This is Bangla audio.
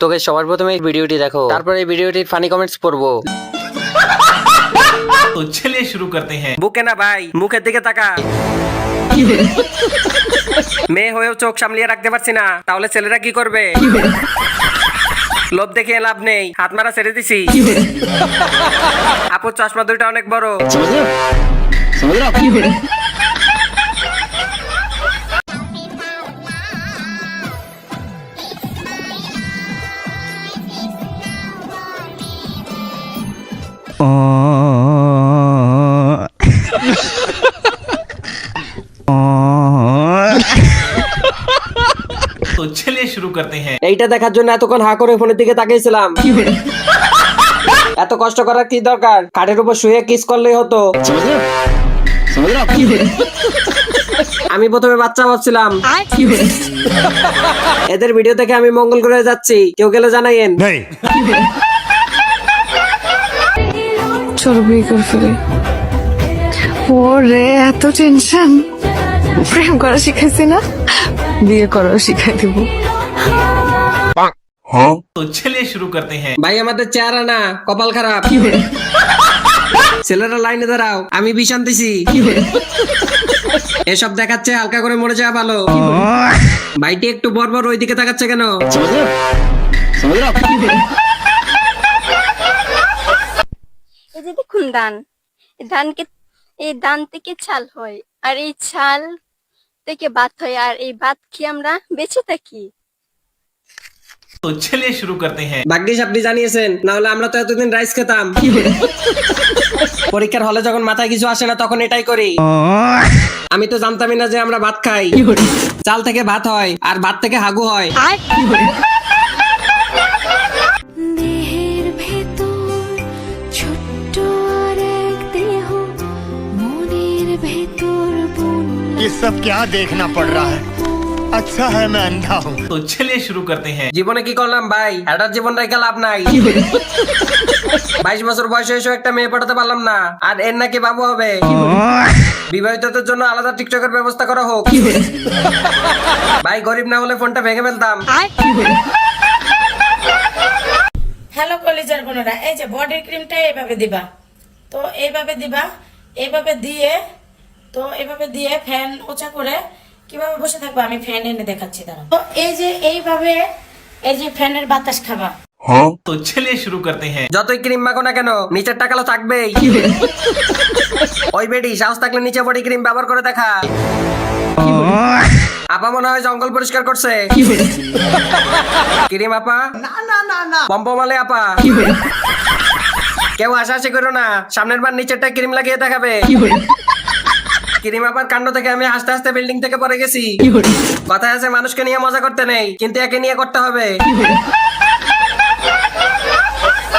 তোকে সবার প্রথমে এই ভিডিওটি দেখো। তারপরে এই ভিডিওটির ফানি কমেন্টস পড়ব। তো চলে শুরু করতে হ্যাঁ। বুকে না ভাই মুখের দিকে তাকা মেয়ে হয়েও চোখ সামলিয়ে রাখতে পারছি না তাহলে ছেলেরা কি করবে? লোভ দেখিয়ে লাভ নেই হাত মারা ছেড়ে দিছি। আপুর চশমা দুইটা অনেক বড়। তো চলে শুরু করতে হ্যাঁ এইটা দেখার জন্য এতক্ষণ হা করে ফোনের দিকে তাকিয়েছিলাম। এত কষ্ট করার কি দরকার? কাঠের উপর শুয়ে কিস করলেই হতো। আমি প্রথমে বাচ্চা ভাবছিলাম। এদের ভিডিও দেখে আমি মঙ্গল করে যাচ্ছি। কেউ গেলে জানাইয়েন। চলো বিয়ে করে ফেলে। ওরে এত টেনশন প্রেম করা শিখাইছি না? বিয়ে করা শিখাই দেবো। হ্যাঁ। তো চলিয়ে শুরু করতে হ্যাঁ। ভাই আমাদের চেহারা না কপাল খারাপ। ছেলেরা লাইনে দাঁড়াও আমি বিষ আনতেছি এসব দেখাচ্ছে হালকা করে মরে যাওয়া ভালো। ভাইটি একটু বরবর ওই দিকে তাকাচ্ছে কেন? দেখুন দান দানকে এই ধান থেকে ছাল হয়। আর এই ছাল থেকে ভাত হয় আর এই ভাত কি আমরা বেঁচে থাকি? তো চলে শুরু করতে হ্যাঁ। ভাগ্যিস আপনি জানিয়েছেন না হলে আমরা তো এতদিন রাইস খেতাম। পরীক্ষার হলে যখন মাথায় কিছু আসে না তখন এটাই করি। আমি তো জানতামই না যে আমরা ভাত খাই। চাল থেকে ভাত হয় আর ভাত থেকে হাগু হয়। ये सब क्या देखना पड़ रहा है अच्छा है मैं अंधा हूँ तो चलिए शुरू करते हैं জীবনে কি করলাম ভাই এটার জীবন রেখে লাভ নাই বাইশ বছর বয়সে এসে একটা মেয়ে পটাতে পারলাম না আর এর নাকি বাবু হবে বিবাহিতদের জন্য আলাদা টিকটকের ব্যবস্থা করা হোক ভাই গরিব না হলে ফোনটা ভেঙে ফেলতাম হ্যালো কলিজার বোনেরা এই যে বডি ক্রিমটা এইভাবে দিবা তো এইভাবে দিবা এইভাবে দিয়ে তো এভাবে দিয়ে ফ্যান ওচা করে কীভাবে বসে থাকব? আমি ফ্যান এনে দেখাচ্ছি দাঁড়া তো এই যে এইভাবে এই যে ফ্যানের বাতাস খাবা। তো ছেলে শুরু করতে হ্যাঁ। যতই ক্রিম মাখো না কেন নিচের টাকালো থাকবে ওই বেডি সাহস থাকলে নিচে বডি ক্রিম ব্যবহার করে দেখা। আপা মনে হয় জঙ্গল পরিষ্কার করছে। ক্রিম আপা? না না না না। পম্পমালে আপা। কেউ আশা আশি করো না। সামনের বার নিচেরটা ক্রিম লাগিয়ে দেখাবে। ক্রিম আপার কাণ্ড থেকে আমি আস্তে আস্তে বিল্ডিং থেকে পড়ে গেছি। কথা আছে মানুষকে নিয়ে মজা করতে নেই কিন্তু একে নিয়ে করতে হবে।